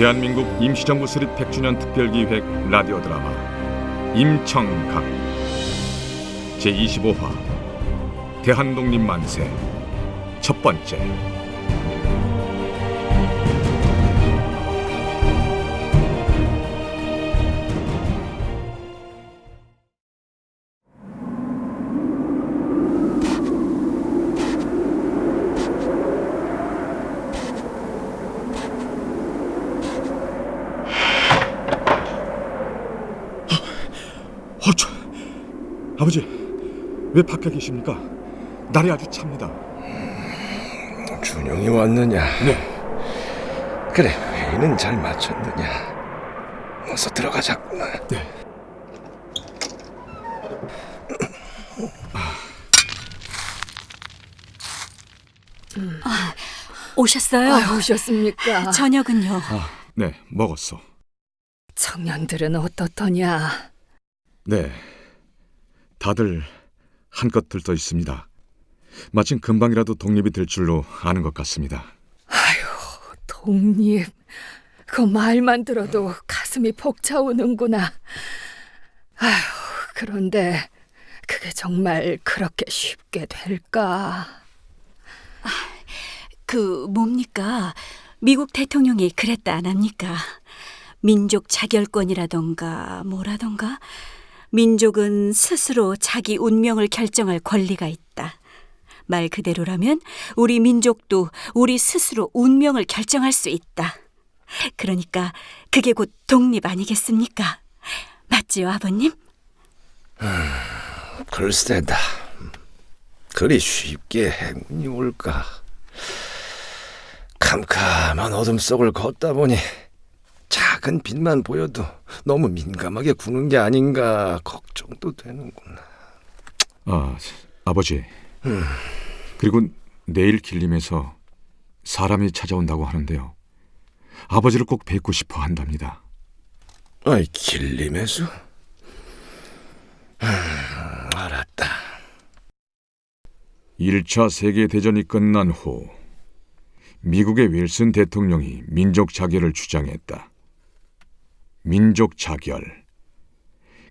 대한민국 임시정부 수립 100주년 특별기획 라디오 드라마 임청각. 제25화 대한독립 만세. 첫 번째 어저 아버지 왜 밖에 계십니까? 날이 아주 찹니다. 준영이 왔느냐? 네. 그래 회의는 잘 마쳤느냐? 어서 들어가자꾸나. 네. 오셨어요? 아, 오셨습니까? 저녁은요? 아, 네 먹었어. 청년들은 어떻더냐? 네, 다들 한껏 들떠 있습니다. 마침 금방이라도 독립이 될 줄로 아는 것 같습니다. 독립. 그 말만 들어도 가슴이 벅차오는구나. 아휴, 그런데 그게 정말 그렇게 쉽게 될까? 그 뭡니까? 미국 대통령이 그랬다 안 합니까? 민족 자결권이라던가 뭐라던가 민족은 스스로 자기 운명을 결정할 권리가 있다. 말 그대로라면 우리 민족도 우리 스스로 운명을 결정할 수 있다. 그러니까 그게 곧 독립 아니겠습니까? 맞지요, 아버님? 글쎄다. 그리 쉽게 행운이 올까? 캄캄한 어둠 속을 걷다 보니 작은 빛만 보여도 너무 민감하게 구는 게 아닌가 걱정도 되는구나. 아, 아버지. 그리고 내일 길림에서 사람이 찾아온다고 하는데요. 아버지를 꼭 뵙고 싶어 한답니다. 아이 길림에서? 음, 알았다. 1차 세계대전이 끝난 후 미국의 윌슨 대통령이 민족 자결을 주장했다. 민족 자결.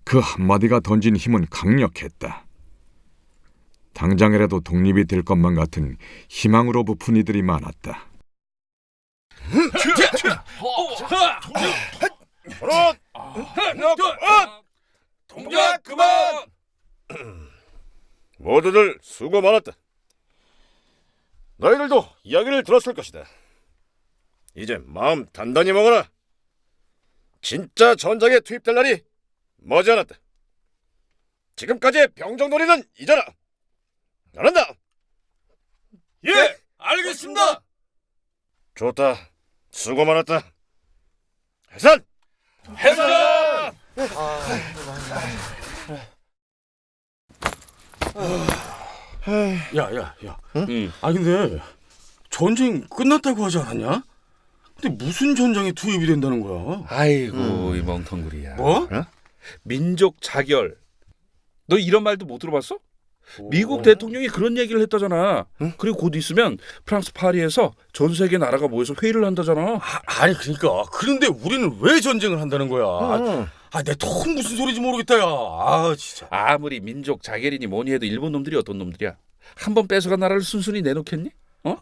그 한마디가 던진 힘은 강력했다. 당장이라도 독립이 될 것만 같은 희망으로 부푼 이들이 많았다. 동작 그만! 모두들 수고 많았다. 너희들도 이야기를 들었을 것이다. 이제 마음 단단히 먹어라. 진짜 전장에 투입될 날이 머지않았다. 지금까지의 병정놀이는 잊어라. 나란다. 예, 알겠습니다. 좋다. 수고 많았다. 해산. 해산. 야, 야, 야. 아 근데 전쟁 끝났다고 하지 않았냐? 근데 무슨 전장에 투입이 된다는 거야? 아이고 이 멍텅구리야. 뭐? 어? 민족 자결. 너 이런 말도 못 들어봤어? 뭐? 미국 대통령이 그런 얘기를 했다잖아. 그리고 곧 있으면 프랑스 파리에서 전 세계 나라가 모여서 회의를 한다잖아. 아, 아니 그러니까 그런데 우리는 왜 전쟁을 한다는 거야? 아, 내 통 무슨 소리인지 모르겠다 야. 아, 진짜. 아무리 민족 자결이니 뭐니 해도 일본 놈들이 어떤 놈들이야? 한 번 뺏어간 나라를 순순히 내놓겠니? 어?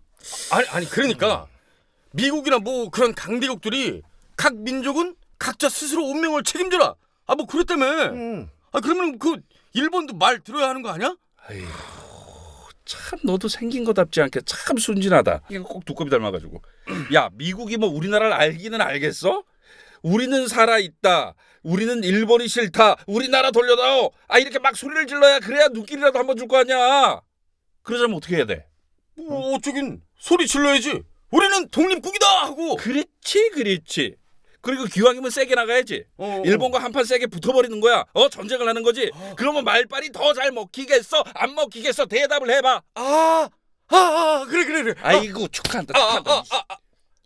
아니, 아니 그러니까 미국이나 뭐 그런 강대국들이 각 민족은 각자 스스로 운명을 책임져라. 아, 뭐 그랬다며. 아, 그러면 그 일본도 말 들어야 하는 거 아니야? 아이고 참 너도 생긴 거답지 않게 참 순진하다. 이거 꼭 두꺼비 닮아가지고. 야 미국이 뭐 우리나라를 알기는 알겠어? 우리는 살아 있다. 우리는 일본이 싫다. 우리나라 돌려다오. 아 이렇게 막 소리를 질러야 그래야 눈길이라도 한번 줄 거 아니야. 그러자면 어떻게 해야 돼? 뭐 어쩌긴 소리 질러야지. 우리는 독립국이다 하고. 그렇지, 그렇지. 그리고 기왕이면 세게 나가야지. 어, 어. 일본과 한판 세게 붙어버리는 거야. 어 전쟁을 하는 거지. 그러면 말빨이 더 잘 먹히겠어? 안 먹히겠어? 대답을 해봐. 아, 아, 아, 그래, 그래, 그래. 아이고 축하한다. 아, 축하한다. 아, 아, 아,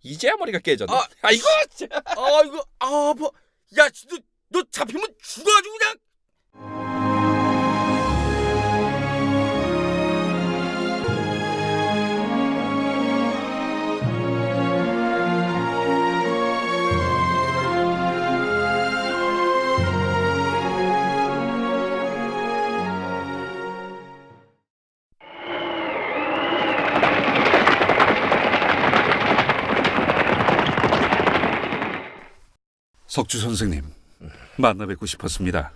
이제야 머리가 깨졌네. 아, 아이고. 진짜. 아, 이거, 아, 뭐, 야, 너, 너 잡히면 죽어 아주 그냥. 석주 선생님 만나 뵙고 싶었습니다.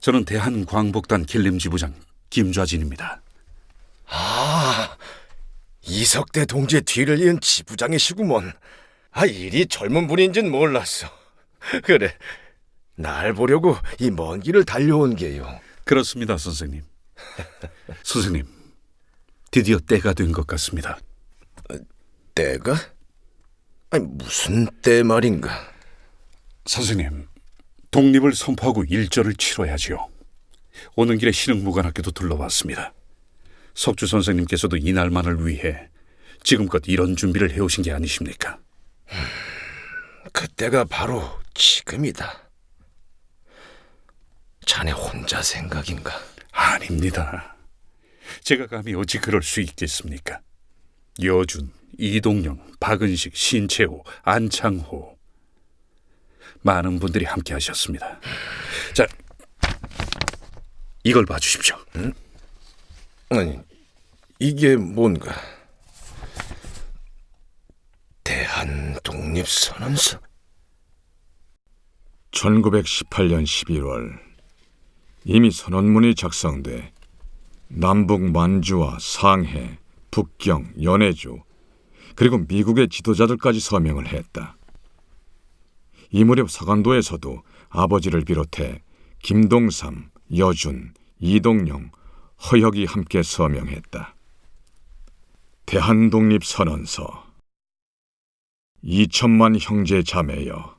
저는 대한광복단 길림지부장 김좌진입니다. 아, 이석대 동지의 뒤를 이은 지부장이시구먼. 아, 이리 젊은 분인진 몰랐어. 그래, 날 보려고 이 먼 길을 달려온 게요. 그렇습니다, 선생님. 선생님, 드디어 때가 된 것 같습니다. 때가? 아니, 무슨 때 말인가? 선생님, 독립을 선포하고 일절을 치러야지요. 오는 길에 신흥무관학교도 둘러봤습니다. 석주 선생님께서도 이날만을 위해 지금껏 이런 준비를 해오신 게 아니십니까? 그때가 바로 지금이다. 자네 혼자 생각인가? 아닙니다. 제가 감히 어찌 그럴 수 있겠습니까? 여준, 이동영, 박은식, 신채호, 안창호 많은 분들이 함께 하셨습니다. 자, 이걸 봐주십시오. 아니, 이게 뭔가? 대한 독립선언서? 1918년 11월 이미 선언문이 작성돼 남북 만주와 상해, 북경, 연해주 그리고 미국의 지도자들까지 서명을 했다. 이 무렵 서간도에서도 아버지를 비롯해 김동삼, 여준, 이동영, 허혁이 함께 서명했다. 대한독립선언서 2천만 형제 자매여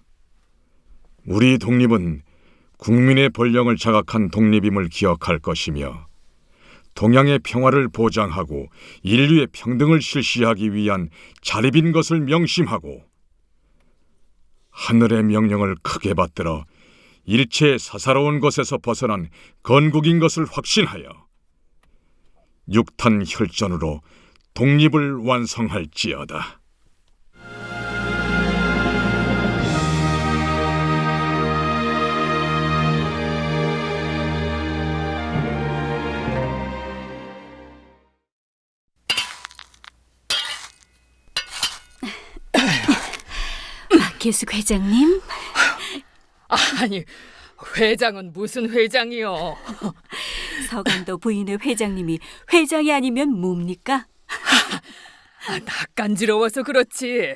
우리 독립은 국민의 본령을 자각한 독립임을 기억할 것이며 동양의 평화를 보장하고 인류의 평등을 실시하기 위한 자립인 것을 명심하고 하늘의 명령을 크게 받들어 일체 사사로운 것에서 벗어난 건국인 것을 확신하여 육탄 혈전으로 독립을 완성할지어다. 박혜숙 회장님, 아니, 회장은 무슨 회장이요? 서간도 부인의 회장님이 회장이 아니면 뭡니까? 아, 낯간지러워서 그렇지.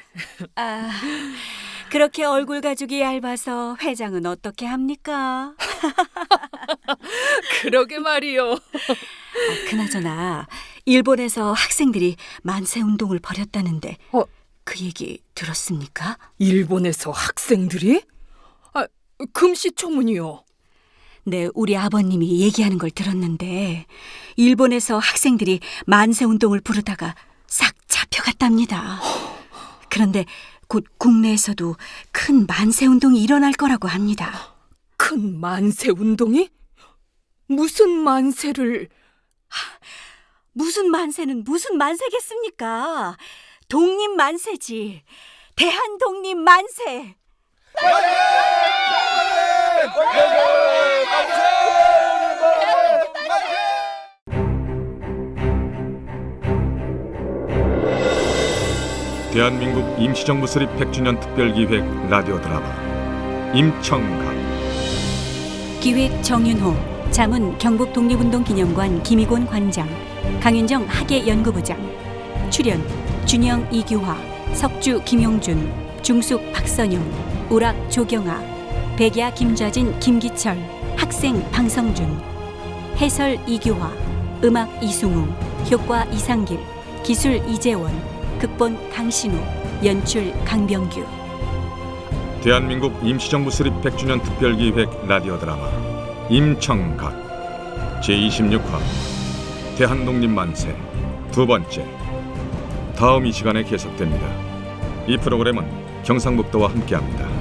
아, 그렇게 얼굴 가죽이 얇아서 회장은 어떻게 합니까? 그러게 말이요. 어, 그나저나 일본에서 학생들이 만세 운동을 벌였다는데 어. 그 얘기 들었습니까? 일본에서 학생들이? 아, 금시초문이요. 네, 우리 아버님이 얘기하는 걸 들었는데 일본에서 학생들이 만세 운동을 부르다가 싹 잡혀갔답니다. 그런데 곧 국내에서도 큰 만세 운동이 일어날 거라고 합니다. 큰 만세 운동이? 무슨 만세를? 무슨 만세는 무슨 만세겠습니까? 독립 만세지. 대한 독립 만세. 대한민국 임시정부 수립 100주년 특별기획 라디오 드라마 임청각 기획 정윤호, 자문 경북 독립운동 기념관 김희곤 관장, 강윤정 학예 연구부장, 출연 준영 이규화, 석주 김용준, 중숙 박선영, 우락 조경아, 백야 김좌진 김기철, 학생 방성준, 해설 이규화, 음악 이승웅, 효과 이상길, 기술 이재원, 극본 강신우, 연출 강병규. 대한민국 임시정부 수립 100주년 특별기획 라디오 드라마 임청각 제26화 대한독립 만세 두 번째 다음 이 시간에 계속됩니다. 이 프로그램은 경상북도와 함께합니다.